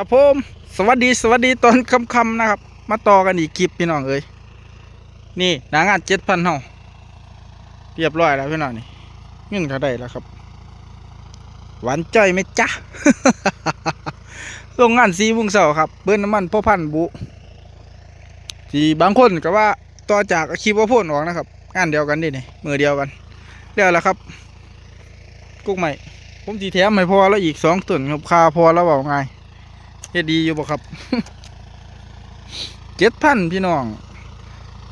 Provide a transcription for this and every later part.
ครับผมสวัสดีสวัสดีตอนค่ำๆนะครับ มาต่อกันอีกคลิปพี่น้องเอ้ยนี่หนางานเจ็ดพันเฮาเรียบร้อยแล้วพี่น้องนี่เงินเขาได้แล้วครับ หวานใจอยไหมจ๊ะโรงงานสีมุงเสาครับเบิ้ลน้ำมันพ่อพันธุ์บุที่บางคนก็ว่าต่อจากคลิปว่าพ่นออกนะครับงานเดียวกันดินี่มือเดียวกันเรียวแล้วครับ กุ๊กใหม่ผมจีแถมให้พอแล้วอีกสองตุนครับคาพอแล้วเปล่าไง เฮ็ดดีอยู่บ่ครับเจ็ดพันพี่น้อง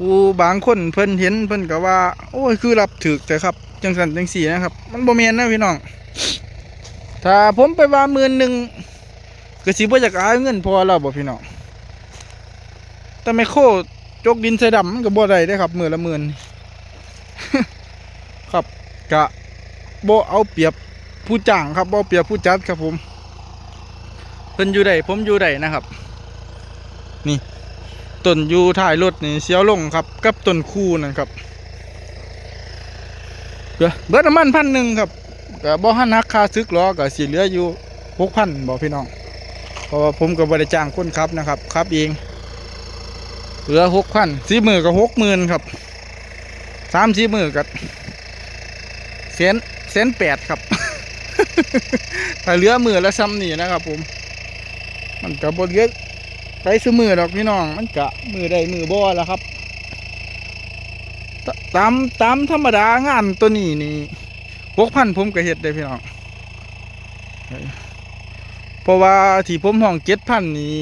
อูบางคนเพิ่นเห็นเพิ่นก็ว่า โอ้ยคือรับถึกแต่ครับ จังสันจังสี่นะครับ มันบ่แม่นนะพี่น้อง ถ้าผมไปว่าหมื่นหนึ่งก็สิบ่อยากอายเงินพอแล้วบ่พี่น้องแต่ไม่โคจกดินใส่ดำมันก็บ่ได้เด้ครับมือละหมื่นครับกะบ่เอาเปรียบผู้จ้างครับบ่เปรียบผู้จัดครับผม เพิ่นอยู่ใดผมอยู่ใดนะครับ นี่ต้นอยู่ท้ายรถนี่เสียวลงครับ กับต้นคู่นั่นครับเบิดเบิดน้ำมันพันหนึ่งครับก็บ่หันหักค่าซึกล้อก็สิเหลืออยู่หกพันบอกพี่น้องเพราะว่าผมก็บ่ได้จ้างคนขับนะครับขับเองเหลือหกพันสี่หมือก็หกหมื่นครับสามสี่หมือก็เซนเซนแปดครับถ้าเหลือหมือละซ้ำนี่นะครับผม มันกับบนเยอะไปซื้อมือดอกพี่น้อง มันกะมือใดมือบ่อและครับ ตามตามธรรมดางานตัวนี้นี่หกพันผมก็เฮ็ดได้พี่น้องเพราะว่าที่ผมห้องเจ็ดพันนี้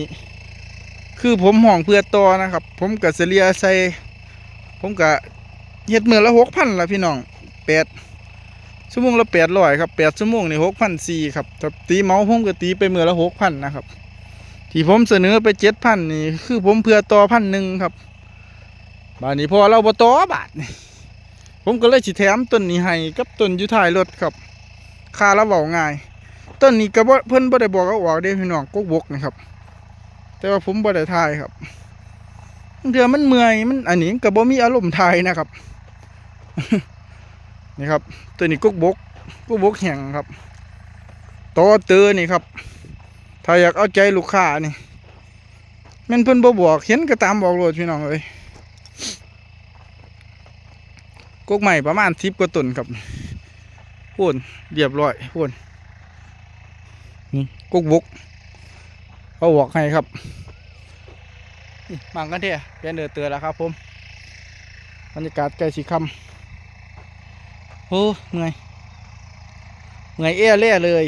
คือผมห้องเพื่อต่อนะครับ ผมกับเสเลียใส่ผมกะเฮ็ดมือละหกพันละพี่น้องแปดชั่วโมงละแปดร้อยครับแปดชั่วโมงนี่หกพันสี่ครับตีเมาส์ผมก็ตีไปเมื่อละหกพันนะครับ ที่ผมเสนอไปเจ็ดพันนี่ คือผมเพื่อต่อพันหนึ่งครับ บาทนี้พอเราบ่ต่อบาทนี่ผมก็เลยสิแถมต้นนี้ให้กับต้นยุทายรถครับค่าละเบาง่ายต้นนี้ก็บเพิ่นบ่ได้บอกเอาออกเด้พี่น้องกกบกนะครับ แต่ว่าผมบ่ได้ทายครับเดือมันเมื่อยมันอันนี้ก็บ่มีอารมณ์ทายนะครับนี่ครับตัวนี้กุ๊กบกกุ๊กบกแห้งครับต่อเตอนี่ครับ ถ้าอยากเอาใจลูกค้านี่ม่นเพิ่นบ่บอกเห็นก็ตามบอกโลดพี่น้องเอ้ยกุ๊กใหม่ประมาณ10กว่าต้นครับพูนเรียบร้อยพูนนี่กุ๊กบกเขาบอกให้ครับมังกันเถอะเป็นเดือเตือแล้วครับผมบรรยากาศใกล้สีคำโอ้เหนื่อยเหนื่อยเอ้เล่เลย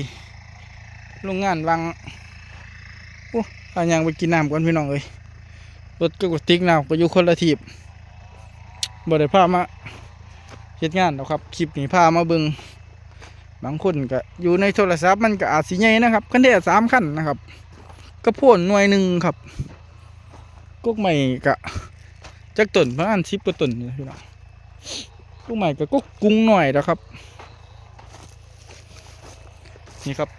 โรงงานวัง อ้เอายังไปกินน้ำก่อนพี่น้องเอ้ยรถก็กดติ๊กน้ำก็อยู่คนละทีบบ่ได้พามาเฮ็ดงานหรอกครับคลิปนี้พามาเบิงบางคนก็อยู่ในโทรศัพท์มันก็อาจสิใหญ่นะครับคันเดียสามขั้นนะครับก็พ่นหน่วยหนึ่งครับกุ๊กใหม่กะจักต้นประมาณสิบกว่าต้นพี่น้องลูกใหม่ก็กุ๊กกุ้งหน่อยนะครับ นี่ครับ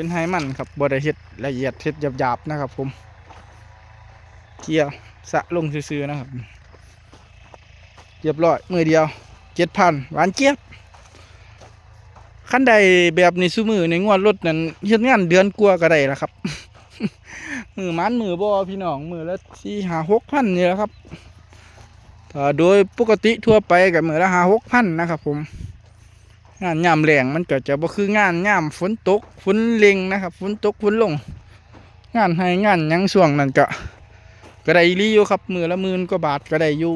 เป็นไฮมันครับบริเฮ็ดละเอียดเฮ็ดหยาบๆนะครับ ผมเกียร์สะลงซื่อๆนะครับเรียบร้อยมือเดียวเจ็ดพันหวานเจี๊ยบขั้นใดแบบในซูมือในงวดรถนั้นเฮ็ดงานเดือนกลัวก็ได้ละครับ มือมันมือบอพี่น้องมือละสี่หาหกพันนี่แหละครับถ้าโดยปกติทั่วไปกับมือละหาหกพันนะครับ ผม งานยามแรงมันก็จะบ่คืองานยามฝนตกฝนเล็งนะครับฝนตกฝนลง งานให้งานยังช่วงนั้นก็ก็ได้อีอยู่ครับมือละหมื่นกว่าบาทก็ได้อยู่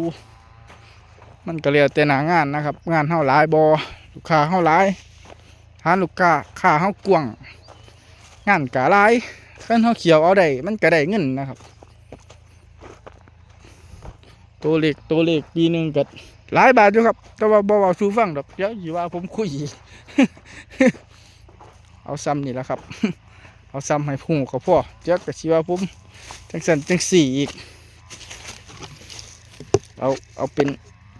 มันก็เรียกแต่หนางานนะครับ งานเฮาหลายบอลูกค้าเฮาหลายทานลูกค้าค่าเฮากวง งานก็หลายคันเฮาเขียวเอาได้มันก็ได้เงินนะครับ ตัวเล็กตัวเล็กปีหนึ่งก็หลายบาทอยู่ครับ แต่ว่าบ่เว้าสู่ฟังดอกเดี๋ยวสิว่าผมคุยเอาซ้ำนี่แหละครับ เอาซ้ำให้พุ่งก็พอเดี๋ยวก็สิว่าผมจังสันจังสี่อีก เอาเอาเป็น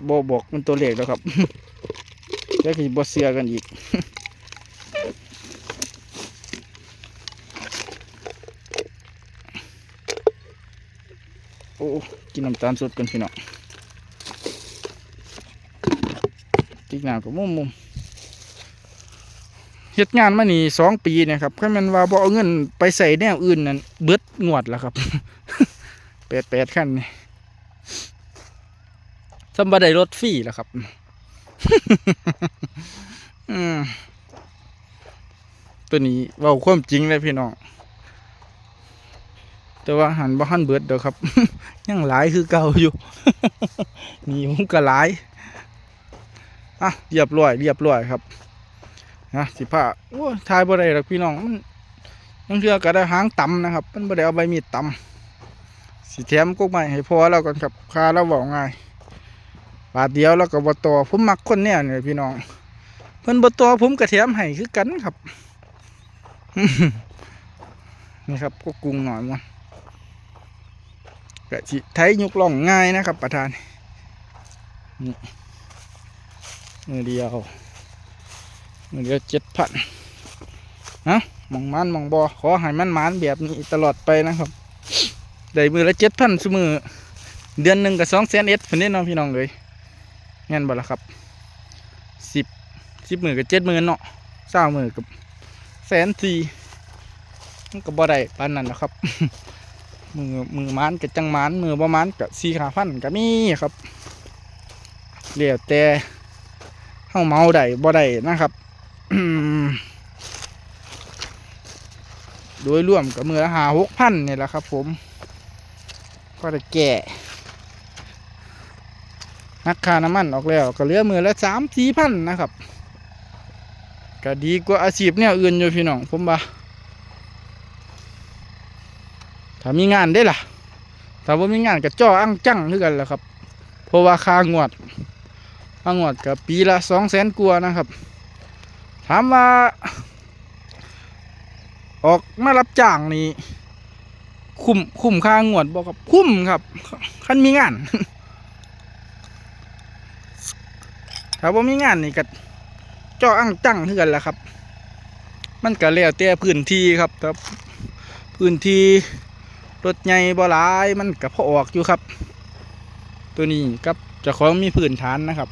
บ่บอกมันตัวเล็กแล้วครับเดี๋ยวก็สิบ่เสียกันอีก อ้กินน้ำตาลสดกันพี่น้องติ๊กน้ำกับมุมมุมเฮ็ดงานมานี่สองปีนี่ยครับคันแม่นว่าบ่เอาเงินไปใส่แนวอื่นนั่นเบิดงวดแล้วครับแปดแปดขั้นนี่สำบ่ได้รถฟรีแล้วครับอืมตัวนี้ว้าความจริงเลยพี่น้อง แต่ว่าหันบ่หันเบิดเด้อครับ ยังหลายคือเก่าอยู่ นี่ผมก็หลายอะเรียบร้อยเรียบร้อยครับนะสิผ้าโอ้ทายบ่ได้หรอกพี่น้องมันยังเทือก็ได้หางต่ำนะครับ มันบ่ได้เอาใบมีดต่ำสิแถมกุ๊กใหม่ให้พอแล้วกันครับคาแล้วบอกง่ายบาทเดียวแล้วก็บ่ต่อผมมักคนแนวนี่ยพี่น้อง เพิ่นบ่ต่อผมก็แถมให้คือกันครับนี่ครับก็กุงหน่อยมัน กะสิไทยยุกล่องง่ายนะครับ ประธานนี่มือเดียวมือเดียวเจ็ดพันนะมองมันมองบอขอให้มันหมันแบบนี้ตลอดไปนะครับได้มือละเจ็ดพันสมือเดือนหนึ่งกับสองแสนเอ็ดคนนี้น้องพี่น้องเลยงั้นบ่ละครับสิบสิบมือกับเจ็ดหมือเนาะเศร้ามือกับแสนสี่มันก็บ่ได้ปานนั้นนะครับ มือมือมันกับจังมันมือบ่หมันกับสีขาพันก็มีครับเรียวแต่เฮาเมาได้บ่ได้นะครับโดยรวมกับมือละหาหกพันเนี่ยแหละครับผมก็จะแก่นักคาน้ำมันออกแล้วก็เหลือมือละสามสี่พันนะครับก็ดีกว่าอาชีพเนี่ยอื่นอยู่พี่น้องผมว่า ถ้ามีงานได้ล่ะถ้าว่ามีงานกับจ่ออังจังคือกันแหละครับ เพราะว่าค่างวดค่างวดกับปีละสองแสนกว่านะครับ ถามว่า ออกมารับจ้างนี่คุ้มคุ้มค่างวดบอกกับคุ้มครับคันมีงาน ถ้าว่ามีงานนี่ก็จ่ออังจังคือกันแหละครับ มันก็แล้วแต่พื้นที่ครับแต่พื้นที่ รถใหญ่บ่หลายมันก็พอออกอยู่ครับ ตัวนี้กับจะของมีพื้นฐานนะครับ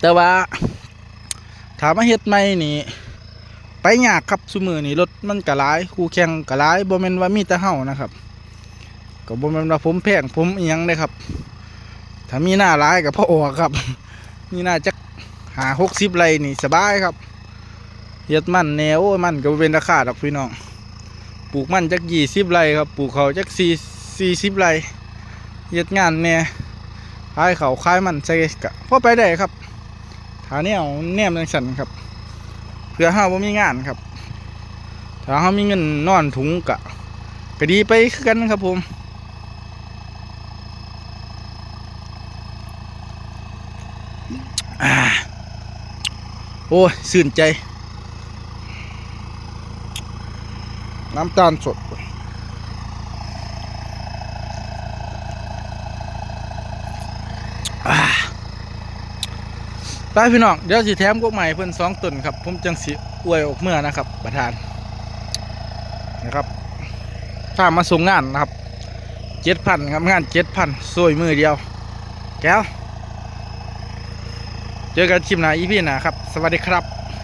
แต่ว่า ถามมาเฮ็ดใหมนี่ ไปยากครับซุมือนี่รถมันกะลายคู่แข่งกะลายบ่แม่นว่ามีแต่เฮานะครับก็บ่แม่นว่าผมแพงผมอียังเลยครับ ถ้ามีหน้าหลายก็พอออกครับ มีหน้าจักหา60ไรนี่สบายครับ เฮ็ดมันแนวมันก็เป็นราคาดอกพี่น้องปลูกมันจัก20ไร่ครับปลูกเขาจัก4 40ไร่เฮ็ดงานแน่ขายเขาขายมันใส่ก็พอไปได้ครับถ้าแนวแนมจังซั่นครับ เพื่อห้าว่ามีงานครับถ้าเขามีเงินนอนถุงกะก็ดีไปคือกันครับผมอ่าโอ้ยสื่นใจ น้ำตาลสด ไปพี่น้อง เดี๋ยวสิแถมกกใหม่เพิ่นสองต้นครับ ผมจังสิอวยออกเมื่อนะครับ ประธาน นะครับ ถ้ามาส่งงานนะครับเจ็ดพันครับงานเจ็ดพันสวยมือเดียว แก้ว เจอกันคลิปหน้าอีพีหน้าครับ สวัสดีครับ